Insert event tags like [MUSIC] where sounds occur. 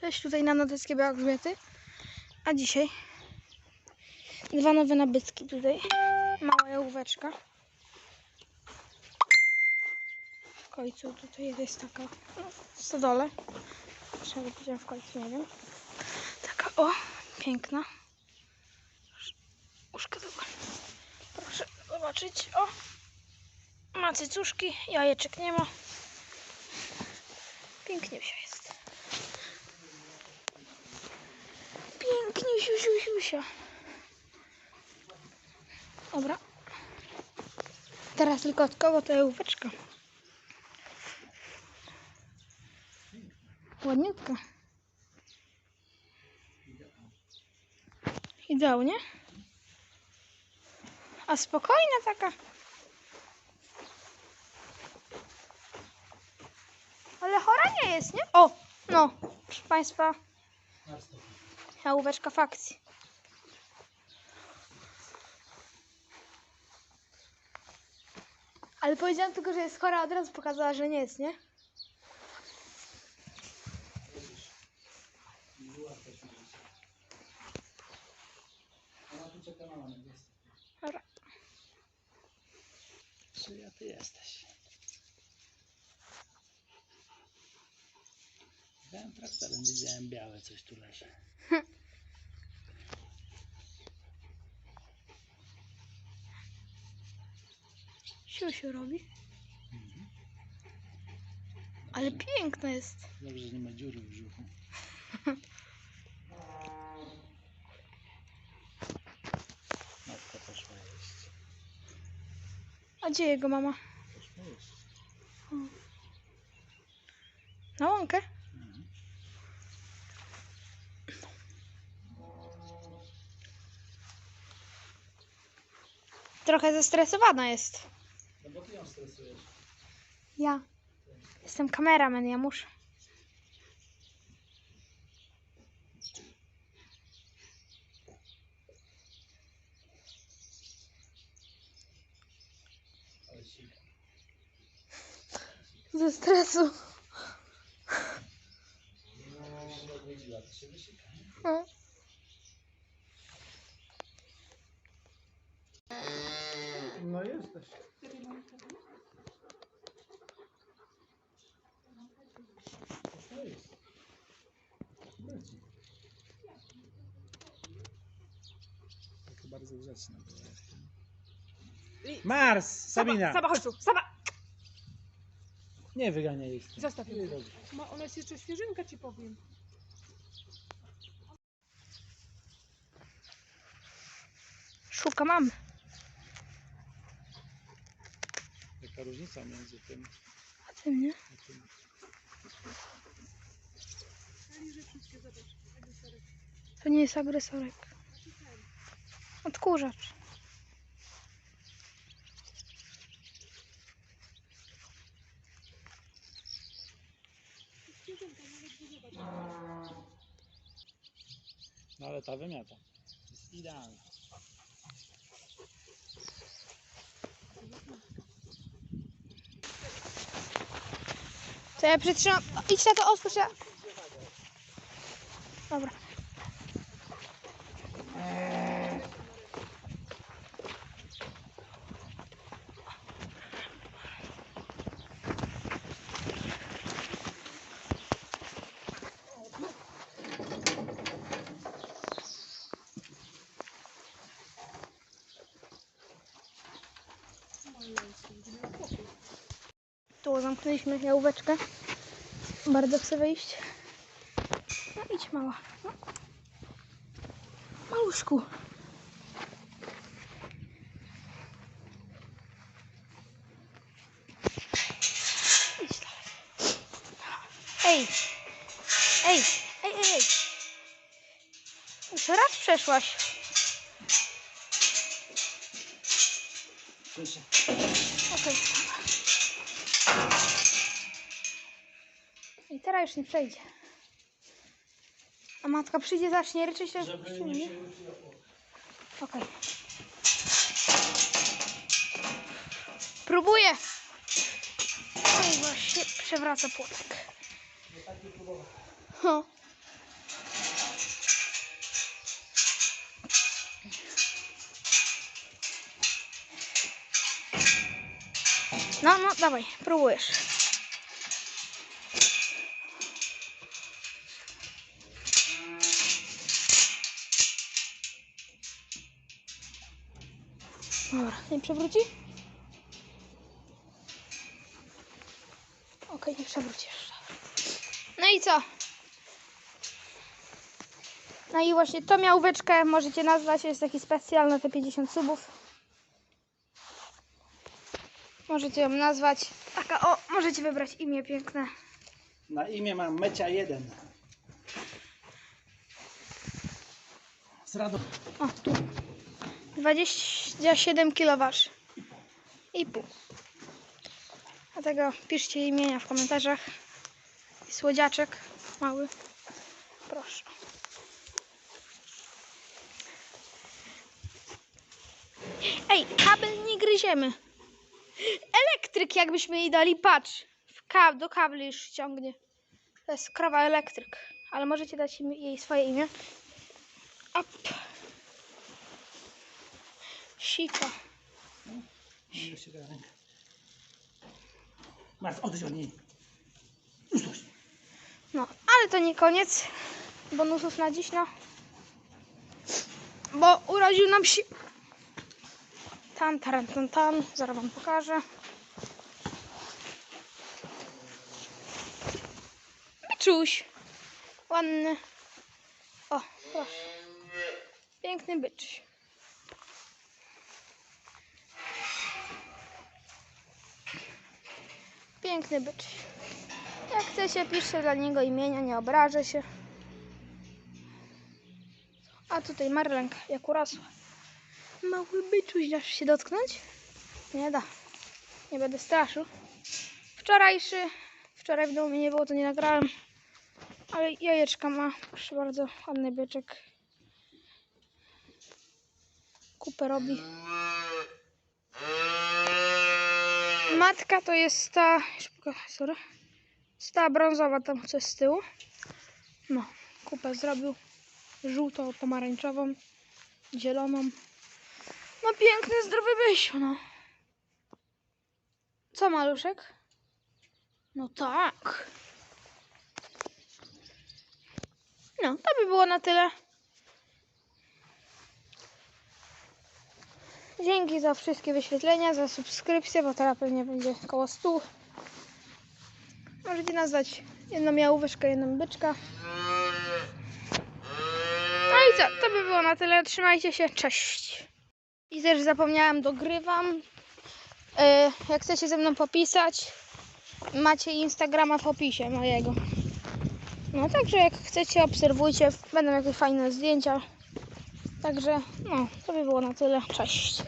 Cześć, tutaj na Nadeckie Białogrzbiety. A dzisiaj dwa nowe nabytki tutaj. Mała jałóweczka. W końcu tutaj jest taka no, w stodole. Czego powiedziałam w końcu, nie wiem. Taka o, piękna. Uszka dobra. Proszę zobaczyć. O, ma cycuszki, jajeczek nie ma. Pięknie wsia jest. Pięknie siusia. Dobra. Teraz tylko odkoło to jałóweczka. Ładniutka. Idealnie. A spokojna taka. Ale chora nie jest, nie? O, no, proszę Państwa, jałóweczka fakcji. Ale powiedziałam tylko, że jest chora, od razu pokazała, że nie jest, nie? Dobra. Czyja ty jesteś? Byłem traktorem, widziałem białe coś tu leży. [LAUGHS] Siusiu robi. Ale piękna jest. Dobrze, że nie ma dziury w brzuchu. [LAUGHS] Matka poszła jeść. A gdzie jego mama? Poszła jeść. Na łąkę? Mhm. Trochę zestresowana jest. No stresujesz. Ja. Jestem kameraman, ja muszę. Ze stresu. Się wysika. nie? No. No jesteś. Leci. Takie bardzo grzeczne było. Mars! Sabina! Saba, chodź tu, Saba! Nie wyganiaj jej stąd. Zostaw ją. Ma, ona jest jeszcze świeżynka, ci powiem. Szuka mamy. Jaka różnica między tym A ty mnie? a tym. To nie jest agresorek. Odkurzacz. No ale ta wymiata. Jest idealna. To ja przytrzymam. Idź na to otwórz. Ja... Dobra. Tu zamknęliśmy jałóweczkę. Bardzo chcę wyjść. No idź mała. No. Maluszku. Idź dalej. Ej. Ej. Ej, ej, ej. Już raz przeszłaś. Okej. I teraz już nie przejdzie. A matka przyjdzie, zacznie ryczeć, to Żeby się Okej. Okay. Próbuję. No i właśnie przewraca płotek. No, no, no dawaj, próbujesz. Dobra, nie przewróci? Okej, nie przewrócisz. No i co? No i właśnie to miałóweczkę możecie nazwać, jest taki specjal na te 50 subów. Możecie ją nazwać. Taka, o, możecie wybrać imię piękne. Na imię mam Mecia 1. Z rado... O, tu. 27 kW. I pół. Dlatego piszcie imienia w komentarzach. I słodziaczek mały. Proszę. Ej, kabel nie gryziemy. Elektryk jakbyśmy jej dali, patrz. Ka do kabli już ściągnie. To jest krowa elektryk. Ale możecie dać jej swoje imię. Up. Sika. Rękę. Masz, odejdź od niej. Już dość. No, ale to nie koniec bonusów na dziś, no. Bo urodził nam się... Tan, taran, tan, tan. Zaraz wam pokażę. Byczuś. Ładny. O, proszę. Piękny bycz. Piękny bycz. Jak chcecie, piszcie dla niego imienia, nie obrażę się. A tutaj marlenka, jak urosła. Mały byczuś, dasz się dotknąć? Nie da. Nie będę straszył. Wczorajszy, wczoraj w domu mnie nie było, to nie nagrałem. Ale jajeczka ma, proszę bardzo, ładny byczek. Kupę robi. Matka to jest ta, pokażę, sorry. Ta brązowa tam, co z tyłu. No, kupę zrobił. Żółto-pomarańczową, zieloną. No piękny, zdrowy bysiu, no. Co, maluszek? No tak. No, to by było na tyle. Dzięki za wszystkie wyświetlenia, za subskrypcję, bo teraz pewnie będzie koło 100. Możecie nazwać jedną miałóweczkę, jedną byczka. No i co, to by było na tyle. Trzymajcie się, cześć. I też zapomniałam, dogrywam. E, Jak chcecie ze mną popisać, macie Instagrama w opisie mojego. No także jak chcecie, obserwujcie, będą jakieś fajne zdjęcia. Także no, to by było na tyle. Cześć.